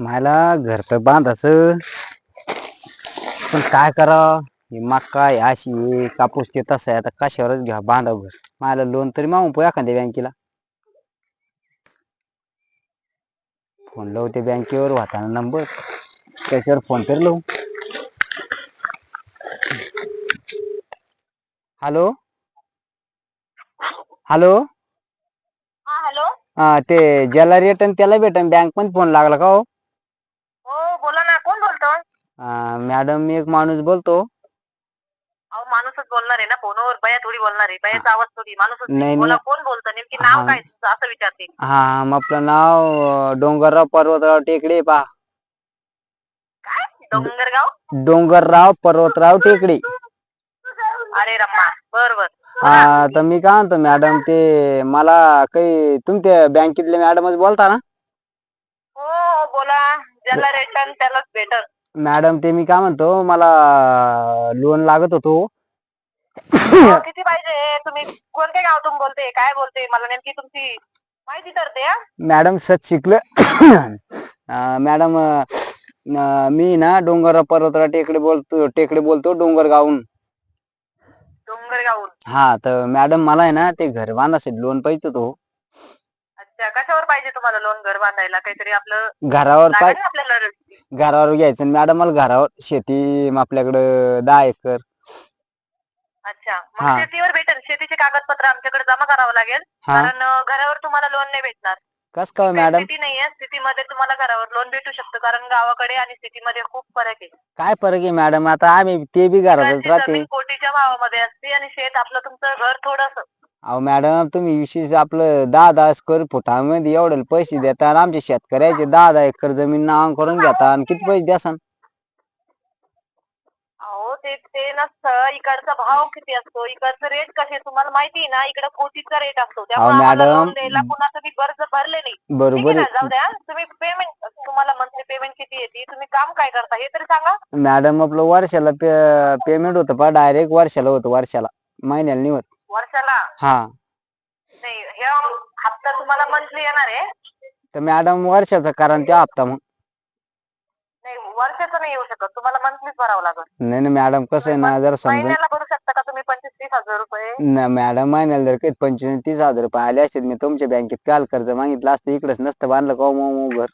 मला घर तर बांधायचं. पण काय करावं? ही मक्का आहे अशी आहे, कापूस ते तसं आहे. आता कशावरच घ्या बांधाव घर मला लोन तरी मागून पो एखाद्या बँकेला. फोन लावते बँकेवर होताना नंबर. त्याच्यावर फोन तरी लावू. हॅलो? हॅलो? हा हॅलो? हा ते ज्याला रिटर्न त्याला भेटन. बँक पण फोन लागला का हो? हो बोला ना कोण बोलतोय? अं, मॅडम मी एक माणूस बोलतो. अहो माणूसच बोलणार आहे ना फोनवर बया थोडी बोलणार आहे बयाचा आवाज थोडी माणूसच नाही, नाही बोला नाही. कोण बोलतं नेमकी हा. नाव काय असं विचारते. हा मग आपलं नाव अं, डोंगरराव पर्वतराव टेकडे पा काय? डोंगरगाव? डोंगरराव पर्वतराव टेकडे. अरे रम्मा बर बर. हा तर मी काय म्हणतो मॅडम ते मला काही तुमच्या बँकेतले मॅडमच बोलता ना? हो बोला. ज्याला रिटर्न त्यालाच भेटल. मॅडम ते मी काय म्हणतो मला लोन लागत होतो. अहो, किती पाहिजे? तुम्ही कोणत्या गावातून बोलते? काय बोलते? मला नेमकी तुमची माहिती तर द्या मॅडम सत शिकलं. अं, मॅडम अं, मी ना डोंगरराव पर्वतराव टेकडे बोलतो टेकडे बोलतो डोंगरगावहून डोंगरगावून हा तर मॅडम मला आहे ना ते घर बांधासाठी लोन पाहिजे होतो. अच्छा कशावर पाहिजे तुम्हाला लोन घर बांधायला? काहीतरी आपलं घरावर लागेल पाय ना आपल्याला घरावर घ्यायचं आणि मॅडम मला घरावर शेती आपल्याकडं दहा एकर. अच्छा. हा. मग शेतीवर भेटेल. शेतीचे कागदपत्र आमच्याकडे जमा करावं लागेल. हा. कारण अं, घरावर तुम्हाला लोन नाही भेटणार. कस काय मॅडम सिटी नाहीये. सिटीमध्ये तुम्हाला घरावर लोन भेटू शकतं. कारण गावाकडे आणि सिटीमध्ये खूप फरक आहे. काय फरक आहे मॅडम आता आम्ही ते बी घरातच इकडची राहते. जमीन कोटीच्या भावामध्ये असते आणि शेत आपलं तुमचं घर थोडस. अहो मॅडम तुम्ही विशेष आपलं दहा दहा स्क्वेअर फुटामध्ये एवढे पैसे देता आणि आमच्या शेतकऱ्याचे दहा दहा एकर जमीन नाव करून घेता आणि किती पैसे द्यासान अहो ते ते नसतं. इकडचा भाव किती असतो? इकडचं रेट कसे? तुम्हाला माहिती आहे ना इकडे कोटीचा रेट असतो. त्यामुळे अहो, आम्हाला मॅडम, लोन द्यायला बी कर्ज भरले नाही. ठीक बरोबर आहे ना? आहे. जाऊ द्या. तुम्ही पेमेंट तुम्हाला मंथली पेमेंट किती येते तुम्ही काम काय करता? हे तरी सांगा. मॅडम आपलं वर्षाला पेमेंट होतं पा डायरेक्ट वर्षाला होतं वर्षाला. महिन्याला नाही होत. वर्षाला? हा. नाही हे हप्ता तुम्हाला मंथली येणार आहे. तर मॅडम वर्षाचा कारण त्या हप्ता मग. नाही वर्षाचं नाही येऊ शकत. तुम्हाला मंथलीच भरावं लागेल. नाही ना मॅडम कसं आहे ना जर समजा महिन्याला भरू शकता का तुम्ही? पंचवीस तीस हजार रुपये. ना मॅडम महिन्याला जर काही पंचवीस तीस हजार रुपये आले असतील मी तुमच्या बँकेत काल कर्ज मागितलं असतं इकडेच नसतं बांधलं का हो मग घर?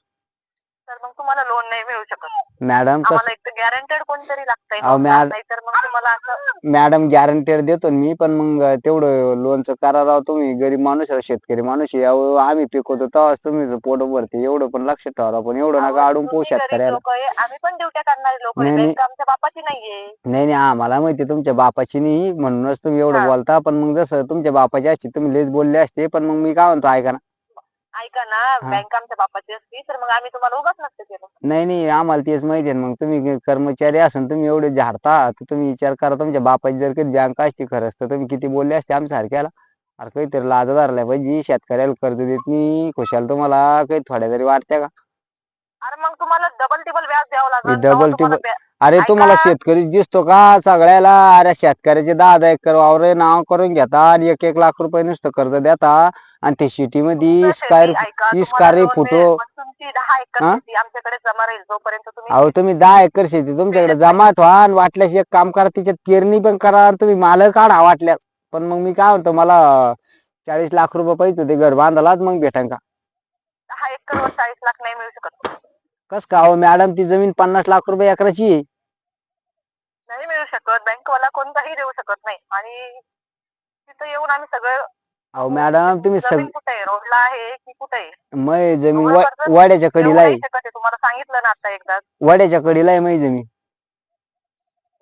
तर मग तुम्हाला लोन नाही मिळू शकत मॅडम आम्हाला एक गॅरंटेड कोणतरी लागतंय अहो. मॅड- नाहीतर मग तुम्हाला असं मॅडम गॅरंटेड देतो ना मी पण मग तेवढं लोनचं करा राव तुम्ही गरीब माणूस आहे शेतकरी माणूस आहे अहो, आम्ही पिकवतो तेव्हाच तुम्ही पोट भरते एवढं पण लक्षात ठेवा पण एवढं नका अडून पोहू शेतकऱ्याला लोक आहे आम्ही पण ड्युट्या करणारे लोक नाही, नाही. बँक आमच्या बापाची नाहीये नाही नाही आम्हाला माहिती तुमच्या बापाची नाही म्हणूनच तुम्ही एवढं हा. बोलता पण मग जसं तुमच्या बापाची असते तुम्ही लेच बोलले असते पण मग मी काय म्हणतो ऐका ना ऐका ना. बँक आमच्या बापाची असती तर मग आम्ही तुम्हाला उगाच नसतं केलं नाही नाही आम्हाला तेच माहिती आहे मग तुम्ही कर्मचारी असून तुम्ही एवढे झाडता तर तुम्ही विचार करा तुमच्या बापाची जर कधी बँक असते खरंच तर तुम्ही किती बोलले असते आमच्या सारख्याला अरे काहीतरी लाज धरलाय पाहिजे शेतकऱ्याला कर्ज देत नाही खुशाल तुम्हाला काही थोड्या तरी वाटत्या का अरे मग तुम्हाला डबल टिबल व्याज द्यावं लागेल तेव्हा तुम्हाला टिबल- व्या- अरे तुम्हाला. शेतकरी दिसतो का? सगळ्याला अरे शेतकऱ्याचे दहा दहा एकर वावर नाव करून घेता आणि एक एक लाख रुपये नुसतं कर्ज देता. आणि ते शेती तुम्हाला कार्य loan फुटो? अहो तुम्ही दहा एकर शेती तुमच्याकडे जमा ठेवा आणि वाटल्यास एक काम करा तिच्यात पेरणी पण करा तुम्ही माल काढा वाटल्यास. पण मग मी काय म्हणतो मला चाळीस लाख रुपये पाहिजे होते घर बांधायलाच मग भेटेन का? दहा एकर चाळीस लाख नाही मिळू शकत. कस का अहो मॅडम ती जमीन पन्नास लाख रुपये एकराची आहे. नाही मिळू शकत बँकवाला कोणताही देऊ शकत नाही. आणि तिथं येऊन आम्ही सगळं अहो मॅडम तुम्ही सग जमीन कुठे आहे? रोडला आहे की कुठे आहे? मै जमीन एवढं वा- कर्ज वाड्याच्या कडीला आहे शकत आहे. तुम्हाला सांगितलं ना आता एकदा. वाड्याच्या कडीला आहे मै जमीन.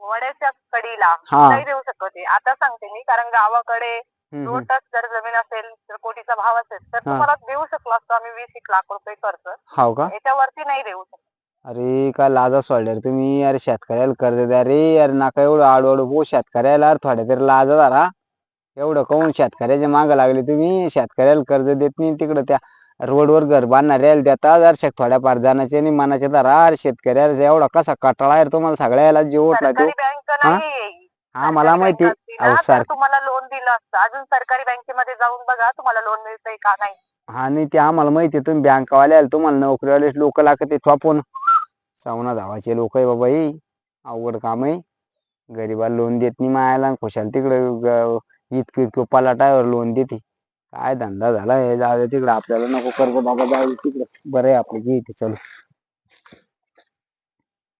वड्याच्या कडीला. हा. नाही देऊ शकत आहे. आता सांगते मी कारण गावाकडे दोन. टच जर जमीन असेल तर कोटीचा भाव असेल तर हा. तुम्हाला देऊ शकलो असतो आम्ही वीस एक लाख रुपये खर्च. हाव का? याच्यावरती नाही देऊ शकत. अरे काय लाजा सोडल्या रे तुम्ही. अरे शेतकऱ्याला कर्ज द्या रे. अरे नका एवढं आडवाडू भाऊ शेतकऱ्याला. अरे थोड्या तरी लाजा धरा एवढं कहून शेतकऱ्याच्या मागं लागले तुम्ही. शेतकऱ्याला कर्ज देत नाही. तिकडं त्या रोडवर घर बांधणाऱ्याला देता जर थोड्याफार जाण्याचे आणि मनाचे धरा अरे शेतकऱ्याला एवढा कसा कटाळा आहे रे तुम्हाला. सगळ्याला जीव उठला तो. सरकारी बँक नाही. हा मला माहिती अहो तर सर तुम्हाला लोन दिलं असतं. अजून सरकारी बँकेमध्ये जाऊन बघा तुम्हाला लोन मिळतंय का नाही. हा नाही ते आम्हाला माहिती आहे. तुम्ही बँकवाले आले तुम्हाला नोकरीवाले लोक लागत ठोपून सवना धावाचे लोक आहे बाबा हे. अवघड काम आहे. गरीबाला लोन देत नाही मायाला आणि खुशाल तिकडे इतकं इतकं पलाटावर लोन देते. काय धंदा झाला हे जाऊ दे तिकडे. आपल्याला नको कर्ज बाबा जाऊ दे तिकडे. बरं आहे आपलं घे इथे चल.